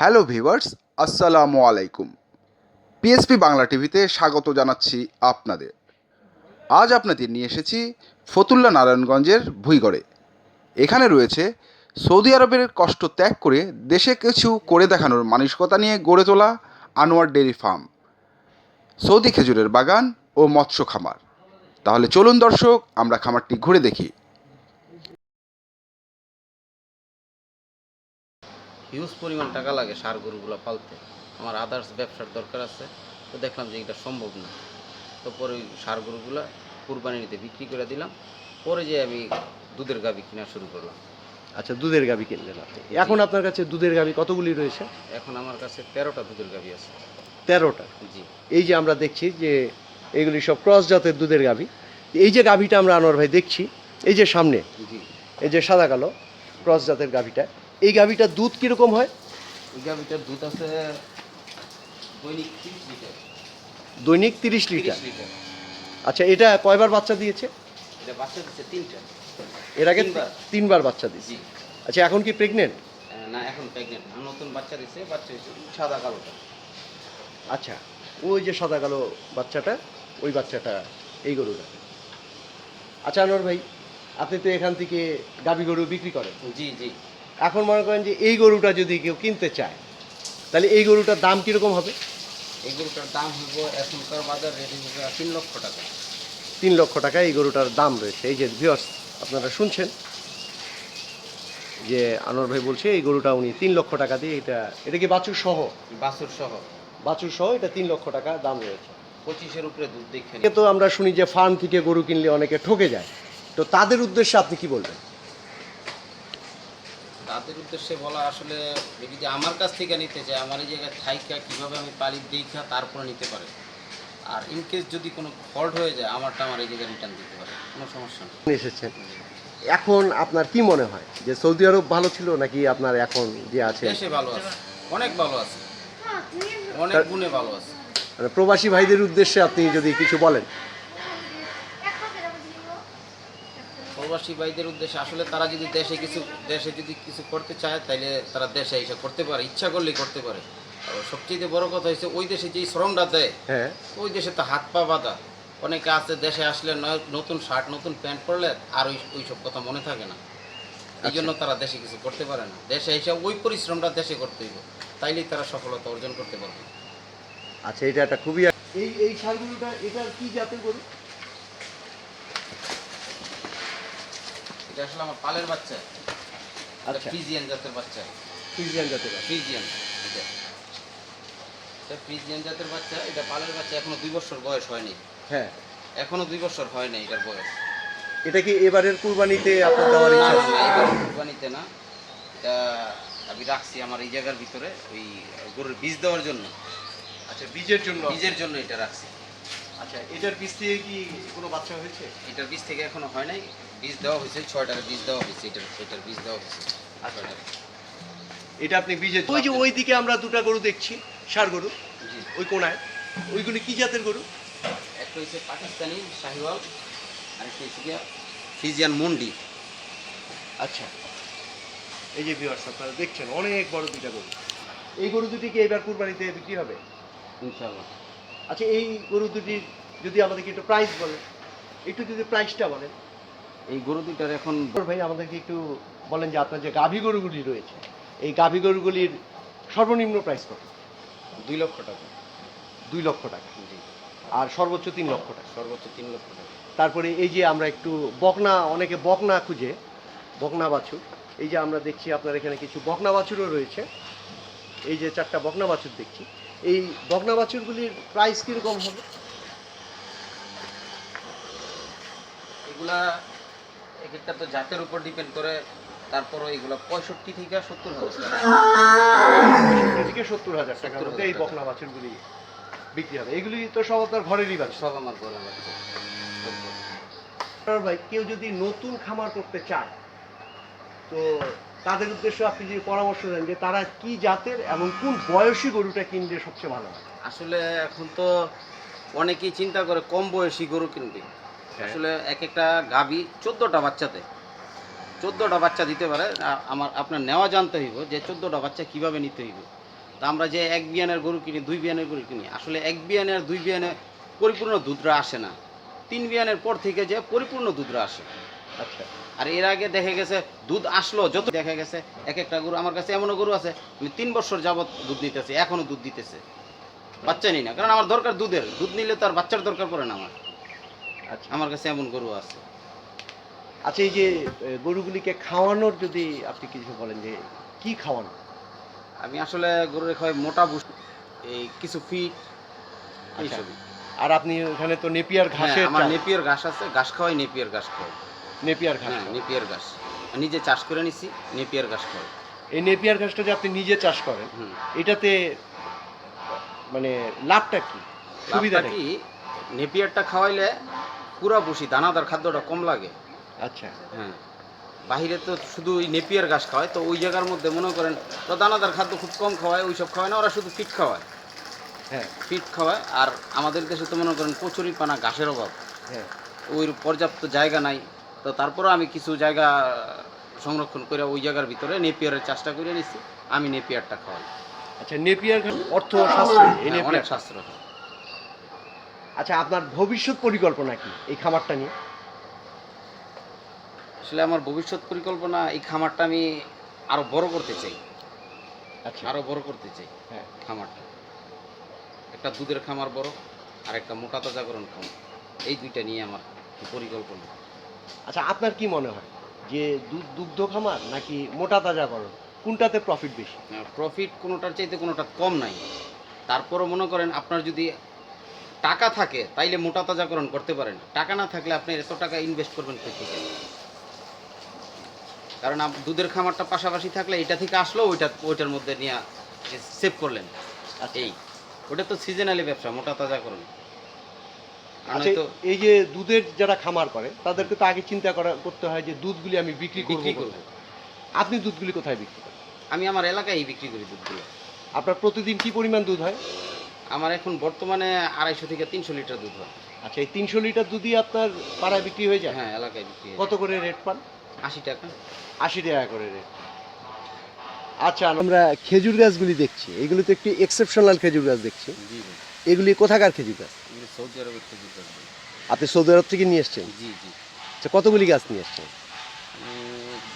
Hello viewers আসসালামু আলাইকুম। PSP Bangla টিভিতে স্বাগত জানাচ্ছি আপনাদের। আজ আপনাদের নিয়ে এসেছি ফতুল্লা নারায়ণগঞ্জের ভুইগড়ে। এখানে রয়েছে সৌদি আরবের কষ্ট ত্যাগ করে দেশে কিছু করে দেখানোর মানসিকতা নিয়ে গড়ে তোলা আনোয়ার ডেয়ারি ফার্ম, সৌদি খেজুরের বাগান ও মৎস্য খামার। তাহলে চলুন দর্শক, আমরা খামারটি ঘুরে দেখি। হিউজ পরিমাণ টাকা লাগে সার গরুগুলো পালতে। আমার আদার্স ব্যবসার দরকার আছে। তো দেখলাম যে এটা সম্ভব না। তো পরে ওই সার গরুগুলো কুরবানিতে বিক্রি করে দিলাম। পরে যে আমি দুধের গাবি কেনা শুরু করলাম। আচ্ছা দুধের গাবি কিনলেন আপনি। এখন আপনার কাছে দুধের গাবি কতগুলি রয়েছে? এখন আমার কাছে তেরোটা দুধের গাবি আছে। তেরোটা? জি। এই যে আমরা দেখছি যে এগুলি সব ক্রস জাতের দুধের গাবি এই যে গাবিটা আমরা আনোয়ার ভাই দেখছি এই যে সামনে জি। এই যে সাদা কালো ক্রস জাতের গাবিটা এই গাবিটার দুধ কীরকম হয়? এই গাবিটার দুধ আছে দৈনিক তিরিশ লিটার। দৈনিক তিরিশ লিটার। লিটার। আচ্ছা এটা কয়বার বাচ্চা দিয়েছে? এটা বাচ্চা দিচ্ছে তিনটা। এর আগে তিনবার। তিনবার বাচ্চা দিয়েছে। জি। আচ্ছা এখন কি প্রেগনেন্ট না এখন প্রেগনেন্ট নতুন বাচ্চা দিচ্ছে বাচ্চা সাদা কালোটা। আচ্ছা ওই যে সাদা কালো বাচ্চাটা ওই বাচ্চাটা এই গরুটা। আচ্ছা আনোয়ার ভাই আপনি তো এখান থেকে গাবি গরু বিক্রি করেন। জি জি। এখন মনে করেন যে এই গরুটা যদি কেউ কিনতে চায় তাহলে এই গরুটার দাম কীরকম হবে? এই গরুটার দাম হইব এখনকার বাজার রেট হইব তিন লক্ষ টাকা। তিন লক্ষ টাকা এই গরুটার দাম রয়েছে। এই যে ভিওস আপনারা শুনছেন যে আনোয়ার ভাই বলছে এই গরুটা উনি তিন লক্ষ টাকা দিয়ে এটা এটা কি বাছুর সহ? বাছুর সহ। বাছুর সহ এটা তিন লক্ষ টাকা দাম রয়েছে। পঁচিশের উপরে দুধ দেখে তো আমরা শুনি যে ফার্ম থেকে গরু কিনলে অনেকে ঠকে যায়। তো তাদের উদ্দেশ্যে আপনি কি বলবেন? তাদের উদ্দেশ্যে বলা আসলে যদি যে আমার কাছ থেকে নিতে চায় আমার এই জায়গায় থাইকা কীভাবে আমি পালি দেখা তারপরে নিতে পারে। আর ইনকেস যদি কোনো ফল্ট হয়ে যায় আমারটা আমার এই জায়গায় রিটার্ন দিতে পারে কোনো সমস্যা নেই। এসেছেন। এখন আপনার কি মনে হয়? যে সৌদি আরব ভালো ছিল নাকি আপনার এখন যে আছে? দেশে ভালো আছে অনেক ভালো আছে অনেক গুণে ভালো আছে। মানে প্রবাসী ভাইদের উদ্দেশ্যে আপনি যদি কিছু বলেন। প্রবাসী ভাইদের উদ্দেশ্যে আসলে তারা যদি দেশে কিছু দেশে যদি কিছু করতে চায় তাহলে তারা দেশে এসে করতে পারে ইচ্ছা করলেই করতে পারে। সবচেয়ে বড় কথা হচ্ছে ওই দেশে যেই শ্রমটা দেয় হ্যাঁ। ওই দেশে তো হাত পা বাঁধা। অনেকে আছে দেশে আসলে নতুন শার্ট নতুন প্যান্ট পরলে আর ওই ওই সব কথা মনে থাকে না। এই জন্য তারা দেশে কিছু করতে পারে না। দেশে এসে ওই পরিশ্রমটা দেশে করতে হইব। তাইলেই তারা সফলতা অর্জন করতে পারবে। আচ্ছা এটা একটা খুবই এই এই সারগুলোটা এটা কি জাতের গরু? এটা আসলে আমার পালের বাচ্চা। আচ্ছা। ফ্রিজিয়ান জাতের বাচ্চা। ফ্রিজিয়ান জাতের। ফ্রিজিয়ান এটা। এটা ফ্রিজিয়ান জাতের বাচ্চা এটা পালের বাচ্চা এখনও দুই বছর বয়স হয়নি। হ্যাঁ। এখনও দুই বছর হয় নাই এটার বয়স। এটা কি এবারের কুরবানিতে আপনার দেওয়ার ইচ্ছা আছে? না, এবার কুরবানিতে না। এটা আমি রাখছি আমার এই জায়গার ভিতরে ওই গরুর বীজ দেওয়ার জন্য। আচ্ছা বীজের জন্য? বীজের জন্য এটা রাখছি। আচ্ছা এটার বীজ থেকে কি কোনো বাচ্চা হয়েছে? এটার বীজ থেকে এখনও হয় নাই। বীজ দেওয়া হয়েছে ছয়টার বীজ দেওয়া হয়েছে এটার এটার বীজ দেওয়া হয়েছে আচ্ছা। এটা আপনি বীজের ওই যে ওই দিকে আমরা দুটো গরু দেখছি সার গরু জি। ওই কোনায়। ওইগুলি কি জাতের গরু? একটা হচ্ছে পাকিস্তানি শাহিওয়াল আরেকটা হচ্ছে গিয়া ফিজিয়ান মন্ডি। আচ্ছা। এই যে ভিউয়ার্স আপনারা দেখছেন অনেক বড় দুইটা গরু। এই গরু দুটি কি এবার কুরবানিতে বিক্রি হবে? ইনশাল্লাহ আচ্ছা এই গরু দুটির যদি আমাদেরকে একটু প্রাইস বলেন একটু যদি প্রাইসটা বলেন। এই গরু দুটার এখন ভাই আমাদেরকে একটু বলেন যে আপনার যে গাভী গরুগুলি রয়েছে এই গাভী গরুগুলির সর্বনিম্ন প্রাইস কত? দুই লক্ষ টাকা। দুই লক্ষ টাকা। জি। আর সর্বোচ্চ তিন লক্ষ টাকা। সর্বোচ্চ তিন লক্ষ টাকা। তারপরে এই যে আমরা একটু বকনা অনেকে বকনা খুঁজে বকনা বাছুর। এই যে আমরা দেখছি আপনার এখানে কিছু বকনা বাছুরও রয়েছে। এই যে চারটা বকনা বাছুর দেখছি। এই বকনা বাছুরগুলির প্রাইস কীরকম হবে? এগুলা এক একটা তো জাতের উপর ডিপেন্ড করে তারপরও এগুলা পঁয়ষট্টি থেকে সত্তর হাজার টাকা। থেকে সত্তর হাজার টাকার মধ্যে এই টাকা। বকনা বাছুরগুলি বিক্রি হবে। এগুলি তো সব আপনার ঘরেরই বাছুর সব আমার বাচ্চা ভাই কেউ যদি নতুন খামার করতে চায় তো তাদের উদ্দেশ্যে আপনি যদি পরামর্শ দেন যে তারা কি জাতের এবং কোন বয়সী গরুটা কিনলে সবচেয়ে ভালো হয়? আসলে এখন তো অনেকেই চিন্তা করে কম বয়সী গরু কিনবে। আসলে এক একটা গাভী চোদ্দোটা বাচ্চাতে চোদ্দোটা বাচ্চা দিতে পারে। আমার আপনার নেওয়া জানতে হইব যে চোদ্দোটা বাচ্চা কীভাবে নিতে হইব। তা আমরা যে এক বিয়ানের গরু কিনি দুই বিয়ানের গরু কিনি আসলে এক বিয়ানে আর দুই বিয়ানে পরিপূর্ণ দুধরা আসে না। তিন বিয়ানের পর থেকে যে পরিপূর্ণ দুধরা আসে। আচ্ছা। আর এর আগে দেখা গেছে দুধ আসলো যত দেখা গেছে এক একটা গরু আমার কাছে এমনও গরু আছে আমি তিন বছর যাবত দুধ নিতেছি এখনও দুধ দিতেছে। বাচ্চা নিই না কারণ আমার দরকার দুধের দুধ নিলে তো আর বাচ্চার দরকার পড়ে না আমার। আচ্ছা। আমার কাছে এমন গরু আছে। আচ্ছা এই যে গরুগুলিকে খাওয়ানোর যদি আপনি কিছু বলেন যে কি খাওয়ানো? আমি আসলে গরুর খাওয়াই মোটা বুস এই কিছু ফিট আচ্ছা। এইসবই আর আপনি ওখানে তো নেপিয়ার হ্যাঁ ঘাসের আমার নেপিয়ার ঘাস আছে ঘাস খাওয়াই নেপিয়ার ঘাস খাওয়াই। নেপিয়ার ঘাস হ্যাঁ নেপিয়ার ঘাস। নিজে চাষ করে নিছি নেপিয়ার ঘাস খাওয়াই। এই নেপিয়ার ঘাসটা যে আপনি নিজে চাষ করেন এটাতে মানে লাভটা কি? সুবিধাটা কি? নেপিয়ারটা খাওয়াইলে পুরা বসি দানাদার খাদ্যটা কম লাগে। আচ্ছা। হ্যাঁ। বাহিরে তো শুধু ওই নেপিয়ার ঘাস খাওয়ায় তো ওই জায়গার মধ্যে মনে করেন তো দানাদার খাদ্য খুব কম খাওয়ায় ওই সব খাওয়ায় না ওরা শুধু ফিট খাওয়ায়। হ্যাঁ। ফিট খাওয়ায় আর আমাদের দেশে তো মনে করেন কচুরি পানা ঘাসের অভাব। হ্যাঁ। ওই পর্যাপ্ত জায়গা নাই তো তারপরেও আমি কিছু জায়গা সংরক্ষণ করে ওই জায়গার ভিতরে নেপিয়ারের চাষটা করে নিচ্ছি আমি নেপিয়ারটা খাওয়াই। আচ্ছা নেপিয়ার অর্থ সাশ্রয়ী এই হ্যাঁ, অনেক শাস্ত্র। আচ্ছা আপনার ভবিষ্যৎ পরিকল্পনা কি এই খামারটা নিয়ে? আসলে আমার ভবিষ্যৎ পরিকল্পনা এই খামারটা আমি আরও বড় করতে চাই। আচ্ছা। আরও বড় করতে চাই হ্যাঁ। খামারটা। একটা দুধের খামার বড় আর একটা মোটা তাজাকরণ খামার। এই দুইটা নিয়ে আমার পরিকল্পনা? আচ্ছা আপনার কি মনে হয় যে দুধ দুগ্ধ খামার নাকি মোটা তাজাকরণ? কোনটাতে প্রফিট বেশি? প্রফিট কোনোটার চাইতে কোনোটা কম নাই। তারপরও মনে করেন আপনার যদি টাকা থাকে তাইলে মোটা তাজাকরণ করতে পারেন। টাকা না থাকলে আপনি এত টাকা ইনভেস্ট করবেন থেকে? কারণ দুধের খামারটা পাশাপাশি থাকলে এটা থেকে আসলো ওইটা ওইটার মধ্যে নিয়ে সেভ করলেন। আচ্ছা। এই ওটা তো সিজনালি ব্যবসা মোটা তাজাকরণ। আচ্ছা এই যে দুধের যারা খামার করে তাদেরকে তো আগে চিন্তা করা করতে হয় যে দুধগুলি আমি বিক্রি করব। আপনি দুধগুলি কোথায় বিক্রি করেন? আমি আমার এলাকায় বিক্রি করি দুধগুলো। আপনার প্রতিদিন কি পরিমাণ দুধ হয়? আমার এখন বর্তমানে আড়াইশো থেকে তিনশো লিটার দুধ হয়। আচ্ছা এই তিনশো লিটার দুধই আপনার পাড়ায় বিক্রি হয়ে যায়? হ্যাঁ এলাকায় বিক্রি কত করে রেট পান? আশি টাকা। আশি টাকা করে রেট। আচ্ছা আমরা খেজুর গাছগুলি দেখছি। এগুলো তো একটি এক্সেপশনাল খেজুর গাছ দেখছি। এগুলি কোথাকার খেজুর গাছ? সৌদি আরবের খেজুর গাছ। আপনি সৌদি আরব থেকে নিয়ে এসছেন? জি জি। আচ্ছা কতগুলি গাছ নিয়ে এসছেন?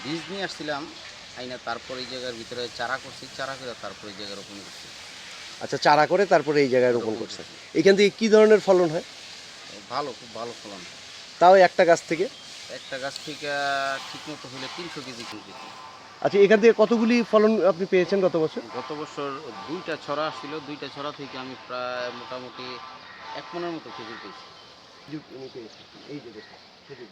বীজ নিয়ে আসছিলাম আইনা তারপর এই জায়গার ভিতরে চারা করছি চারা করে তারপর এই জায়গায় রোপণ করছি। আচ্ছা চারা করে তারপরে এই জায়গায় রোপণ করছেন এখান থেকে কি ধরনের ফলন হয়? ভালো খুব ভালো ফলন। হয়। তাও একটা গাছ থেকে? একটা গাছ থেকে ঠিক মতো হলে তিনশো কেজি কিনছি আচ্ছা এখান থেকে কতগুলি ফলন আপনি পেয়েছেন গত বছর? গত বছর দুইটা ছড়া আসছিল দুইটা ছড়া থেকে আমি প্রায় মোটামুটি এক মনের মতো খেজুর পেয়েছি। এই যে খেজুর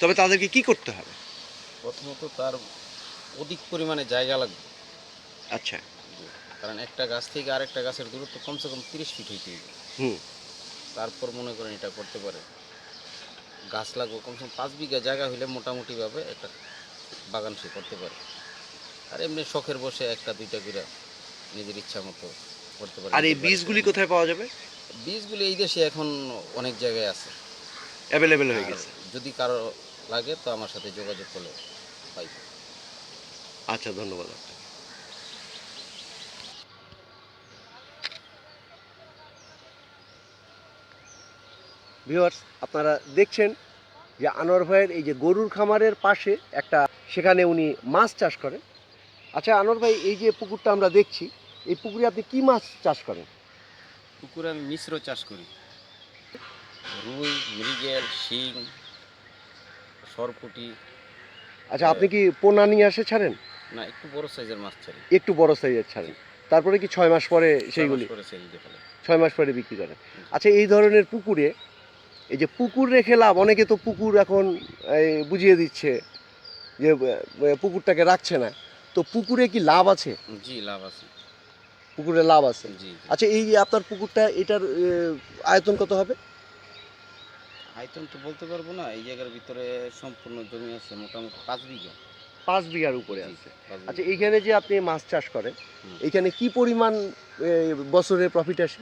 তবে তাদেরকে কি করতে হবে? প্রথমত তার অধিক পরিমাণে জায়গা লাগবে। আচ্ছা। কারণ একটা গাছ থেকে আরেকটা গাছের দূরত্ব কমসে কম তিরিশ ফিট হইতে হবে। হুম। তারপর মনে করেন এটা করতে পারে। গাছ লাগবে কমসে কম পাঁচ বিঘা জায়গা হইলে মোটামুটিভাবে একটা বাগান সে করতে পারে। আর এমনি শখের বসে একটা দুইটা করে নিজের ইচ্ছা মতো করতে পারে। আর এই বীজগুলি কোথায় পাওয়া যাবে? বীজগুলি এই দেশে এখন অনেক জায়গায় আছে। অ্যাভেলেবেল হয়ে গেছে। যদি কারও লাগে তো আমার সাথে যোগাযোগ করলে পাই আচ্ছা ধন্যবাদ আপনাকে। ভিউয়ার্স আপনারা দেখছেন যে আনোয়ার ভাইয়ের এই যে গরুর খামারের পাশে একটা সেখানে উনি মাছ চাষ করেন। আচ্ছা আনোয়ার ভাই এই যে পুকুরটা আমরা দেখছি এই পুকুরে আপনি কি মাছ চাষ করেন? পুকুরে আমি মিশ্র চাষ করি। রুই মৃগেল শিং সরপুটি আচ্ছা আপনি কি পোনা নিয়ে আসে ছাড়েন? না একটু বড় সাইজের মাছ ছাড়ি। একটু বড় সাইজের ছাড়েন। তারপরে কি ছয় মাস পরে সেইগুলি? ছয় মাস পরে বিক্রি করেন। আচ্ছা এই ধরনের পুকুরে এই যে পুকুর রেখে লাভ অনেকে তো পুকুর এখন বুঝিয়ে দিচ্ছে যে পুকুরটাকে রাখছে না। তো পুকুরে কি লাভ আছে? জি লাভ আছে। পুকুরে লাভ আছে? জি। আচ্ছা এই যে আপনার পুকুরটা এটার আয়তন কত হবে? আয়তন তো বলতে পারব না এই জায়গার ভিতরে সম্পূর্ণ জমি আছে মোটামুটি পাঁচ বিঘা। পাঁচ বিঘার উপরে আছে। আচ্ছা এইখানে যে আপনি মাছ চাষ করেন। এখানে কি পরিমাণ বছরে প্রফিট আসে?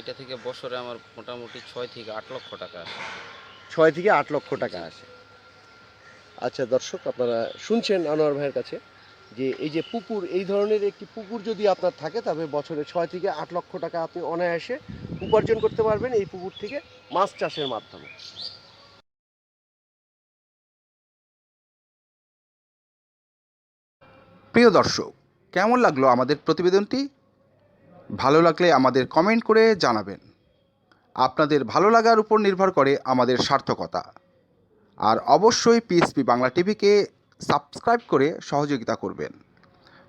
এটা থেকে বছরে আমার মোটামুটি ছয় থেকে আট লক্ষ টাকা আসে। ছয় থেকে আট লক্ষ টাকা আসে। আচ্ছা দর্শক আপনারা শুনছেন আনোয়ার ভাইয়ের কাছে। যে এই যে পুকুর, এই ধরনের একটি পুকুর যদি আপনার থাকে, তবে বছরে ছয় থেকে আট লক্ষ টাকা আপনি অনায়াসে উপার্জন করতে পারবেন এই পুকুর থেকে মাছ চাষের মাধ্যমে। প্রিয় দর্শক, কেমন লাগল আমাদের প্রতিবেদনটি? ভালো লাগলে আমাদের কমেন্ট করে জানাবেন। আপনাদের ভালো লাগার উপর নির্ভর করে আমাদের সার্থকতা। আর অবশ্যই পিএসপি বাংলা টিভিকে সাবস্ক্রাইব করে সহযোগিতা করবেন।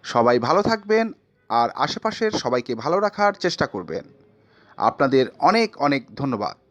সবাই ভালো থাকবেন আর আশেপাশের সবাইকে ভালো রাখার চেষ্টা করবেন। আপনাদের অনেক অনেক ধন্যবাদ।